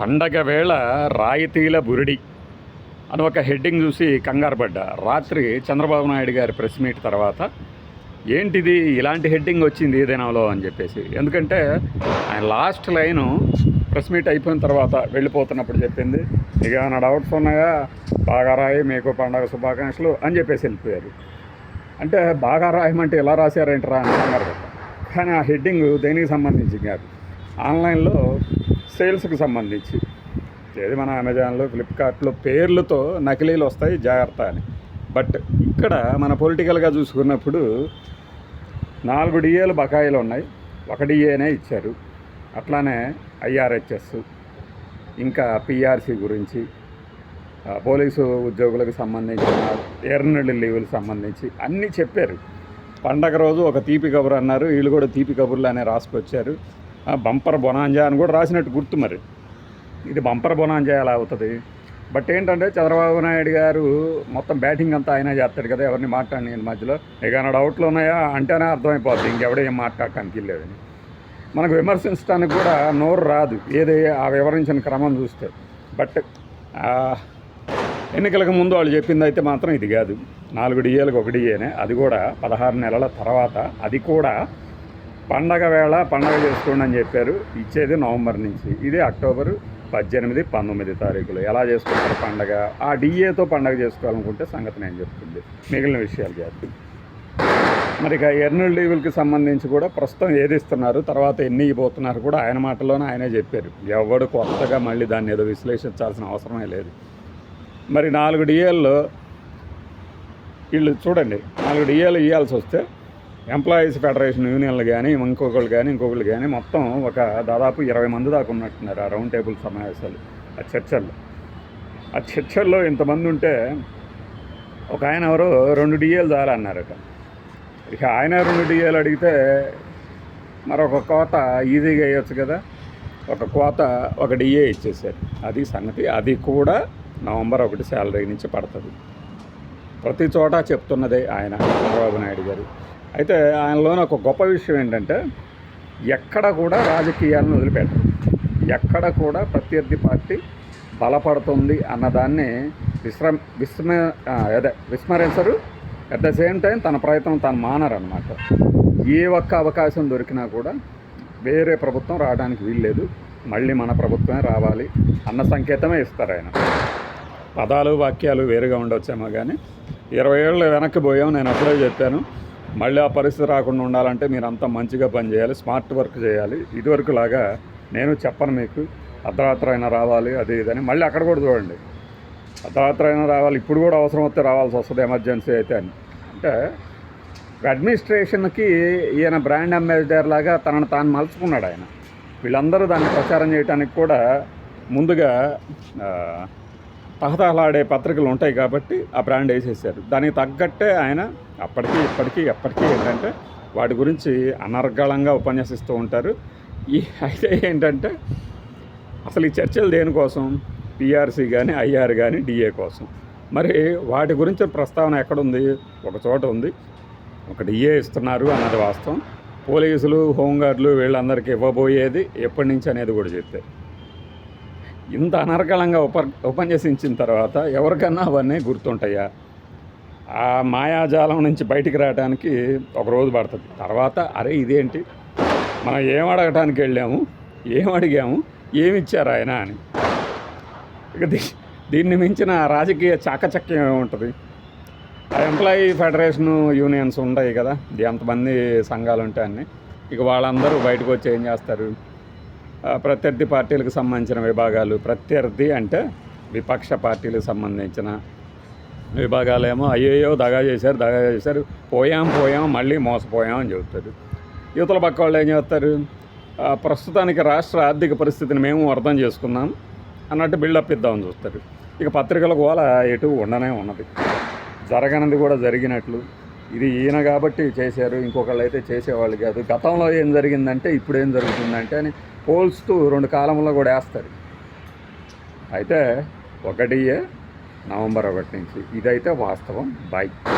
పండగ వేళ రాయితీల బురిడి అని ఒక హెడ్డింగ్ చూసి కంగారు పడ్డా. రాత్రి చంద్రబాబు నాయుడు గారి ప్రెస్ మీట్ తర్వాత ఏంటిది ఇలాంటి హెడ్డింగ్ వచ్చింది ఏదైనాలో అని చెప్పేసి. ఎందుకంటే ఆయన లాస్ట్ లైను ప్రెస్ మీట్ అయిపోయిన తర్వాత వెళ్ళిపోతున్నప్పుడు చెప్పింది. ఇక నా డౌట్స్ ఉన్నాయా? బాగా రాయి మీకు పండగ శుభాకాంక్షలు అని చెప్పేసి వెళ్ళిపోయారు. అంటే బాగా రాయమంటే ఎలా రాశారేంటరా అని కంగారు కానీ ఆ హెడ్డింగ్ దేనికి సంబంధించింది కాదు. ఆన్లైన్లో సేల్స్కి సంబంధించి. ఏది మన అమెజాన్లో ఫ్లిప్కార్ట్లో పేర్లతో నకిలీలు వస్తాయి జాగ్రత్త అని. బట్ ఇక్కడ మన పొలిటికల్గా చూసుకున్నప్పుడు నాలుగు డిఏలు బకాయిలు ఉన్నాయి. ఒక డిఏనే ఇచ్చారు. అట్లానే ఐఆర్హెచ్ఎస్ ఇంకా పిఆర్సి గురించి పోలీసు ఉద్యోగులకు సంబంధించిన ఎర్నడ్ లీవులకు సంబంధించి అన్నీ చెప్పారు. పండగ రోజు ఒక తీపి కబురు అన్నారు. వీళ్ళు కూడా తీపి కబుర్లు అనే రాసుకొచ్చారు. బంపర్ బొనాంజా అని కూడా రాసినట్టు గుర్తు మరి. ఇది బంపర్ బొనాంజా ఎలా అవుతుంది? బట్ ఏంటంటే చంద్రబాబు నాయుడు గారు మొత్తం బ్యాటింగ్ అంతా ఆయన చేస్తాడు కదా ఎవరిని మాట్లాడి నేను మధ్యలో. ఏదైనా డౌట్లు ఉన్నాయా? అంటేనే అర్థమైపోతుంది ఇంకెవడే ఏం మాట్లాడటానికి లేదని. మనకు విమర్శించడానికి కూడా నోరు రాదు ఏది ఆ వివరించిన క్రమం చూస్తే. బట్ ఎన్నికలకు ముందు వాళ్ళు చెప్పింది అయితే మాత్రం ఇది కాదు. నాలుగు డిఏలకు ఒక డిఏనే అది కూడా పదహారు నెలల తర్వాత అది కూడా పండగ వేళ పండగ చేసుకోండి అని చెప్పారు. ఇచ్చేది నవంబర్ నుంచి. ఇది అక్టోబర్ పద్దెనిమిది పంతొమ్మిది తారీఖులు. ఎలా చేసుకుంటారు పండగ? ఆ డిఏతో పండగ చేసుకోవాలనుకుంటే సంగతి నేను చెప్తుంది. మిగిలిన విషయాలు చేస్తుంది మరి ఇక ఎర్నల్ లీవులకి సంబంధించి కూడా ప్రస్తుతం ఏది ఇస్తున్నారు తర్వాత ఎన్ని ఇవ్వబోతున్నారు కూడా ఆయన మాటలోనే ఆయనే చెప్పారు. ఎవడు కొత్తగా మళ్ళీ దాన్ని ఏదో విశ్లేషించాల్సిన అవసరమే లేదు. మరి నాలుగు డిఏల్లో వీళ్ళు చూడండి నాలుగు డిఏలు ఇవ్వాల్సి వస్తే ఎంప్లాయీస్ ఫెడరేషన్ యూనియన్లు కానీ ఇంకొకళ్ళు కానీ ఇంకొకళ్ళు కానీ మొత్తం ఒక దాదాపు ఇరవై మంది దాకా ఉన్నట్టున్నారు ఆ రౌండ్ టేబుల్ సమావేశాలు ఆ చర్చల్లో. ఆ చర్చల్లో ఇంతమంది ఉంటే ఒక ఆయన ఎవరు రెండు డిఏలు చాలన్నారట. ఇక ఆయన రెండు డిఏలు అడిగితే మరొక కోత ఈజీగా వేయొచ్చు కదా ఒక కోత ఒక డిఏ ఇచ్చేసారు అది సంగతి అది కూడా నవంబర్ ఒకటి శాలరీ నుంచి పడుతుంది. ప్రతి చోట చెప్తున్నదే ఆయన చంద్రబాబు నాయుడు గారు. అయితే ఆయనలోని ఒక గొప్ప విషయం ఏంటంటే ఎక్కడ కూడా రాజకీయాలను వదిలిపెట్టరు ఎక్కడ కూడా ప్రత్యర్థి పార్టీ బలపడుతుంది అన్నదాన్ని విశ్ర విస్మ అదే విస్మరించరు. అట్ ద సేమ్ టైం తన ప్రయత్నం తను మానరనమాట ఏ ఒక్క అవకాశం దొరికినా కూడా వేరే ప్రభుత్వం రావడానికి వీల్లేదు. మళ్ళీ మన ప్రభుత్వమే రావాలి అన్న సంకేతమే ఇస్తారు ఆయన. పదాలు వాక్యాలు వేరుగా ఉండొచ్చేమో కానీ ఇరవై ఏళ్ళు వెనక్కి పోయాం నేను అప్పుడే చెప్పాను. మళ్ళీ ఆ పరిస్థితి రాకుండా ఉండాలంటే మీరు అంతా మంచిగా పనిచేయాలి స్మార్ట్ వర్క్ చేయాలి. ఇదివరకు లాగా నేను చెప్పను మీకు అర్ధరాత్రి అయినా రావాలి అది ఇదని మళ్ళీ అక్కడ కూడా చూడండి. అర్ధరాత్రి అయినా రావాలి ఇప్పుడు కూడా అవసరం వస్తే రావాల్సి వస్తుంది ఎమర్జెన్సీ అయితే అని. అంటే అడ్మినిస్ట్రేషన్కి ఈయన బ్రాండ్ అంబాసిడర్ లాగా తనను తాను మలుచుకున్నాడు ఆయన. వీళ్ళందరూ దాన్ని ప్రచారం చేయడానికి కూడా ముందుగా తహతహలాడే పత్రికలు ఉంటాయి కాబట్టి ఆ బ్రాండ్ వేసేసారు. దానికి తగ్గట్టే ఆయన అప్పటికీ ఇప్పటికీ ఎప్పటికీ ఏంటంటే వాటి గురించి అనర్గళంగా ఉపన్యాసిస్తూ ఉంటారు. ఈ అయితే ఏంటంటే అసలు ఈ చర్చలు దేనికోసం పిఆర్సీ కానీ ఐఆర్ కానీ డిఏ కోసం. మరి వాటి గురించి ప్రస్తావన ఎక్కడుంది? ఒక చోట ఉంది. ఒక డిఏ ఇస్తున్నారు అన్నది వాస్తవం. పోలీసులు హోంగార్డులు వీళ్ళందరికీ ఇవ్వబోయేది ఎప్పటి నుంచి అనేది కూడా చెప్పారు ఇంత అనర్గళంగా ఉప ఉపన్యసించిన తర్వాత ఎవరికన్నా అవన్నీ గుర్తుంటాయా? ఆ మాయాజాలం నుంచి బయటికి రావడానికి ఒక రోజు పడుతుంది. తర్వాత అరే ఇదేంటి? మనం ఏం అడగటానికి వెళ్ళాము? ఏం అడిగాము? ఏమిచ్చారు ఆయన అని. ఇక దీ- దీన్ని మించిన రాజకీయ చాకచక్యం ఏముంటుంది? ఆ ఎంప్లాయీ ఫెడరేషన్ యూనియన్స్ ఉంటాయి కదా ఎంతమంది సంఘాలు ఉంటాయి అన్ని. ఇక వాళ్ళందరూ బయటకు వచ్చి ఏం చేస్తారు? ప్రత్యర్థి పార్టీలకు సంబంధించిన విభాగాలు. ప్రత్యర్థి అంటే విపక్ష పార్టీలకు సంబంధించిన విభాగాలేమో అయ్యయ్యో దగా చేశారు దగా చేశారు. పోయాం పోయాం మళ్ళీ మోసపోయాం అని చెబుతారు. యువతల పక్క వాళ్ళు ఏం చేస్తారు ప్రస్తుతానికి రాష్ట్ర ఆర్థిక పరిస్థితిని మేము అర్థం చేసుకున్నాం అన్నట్టు బిల్డప్ ఇద్దామని చూస్తారు. ఇక పత్రికల గోల ఎటు ఉండనే ఉన్నది జరగనిది కూడా జరిగినట్లు. ఇది ఈయన కాబట్టి చేశారు ఇంకొకళ్ళు అయితే చేసేవాళ్ళు కాదు. గతంలో ఏం జరిగిందంటే ఇప్పుడు ఏం జరుగుతుందంటే అని పోల్స్తూ రెండు కాలంలో కూడా వేస్తారు. అయితే ఒకటియే నవంబర్ ఒకటి నుంచి. ఇదైతే వాస్తవం. బై.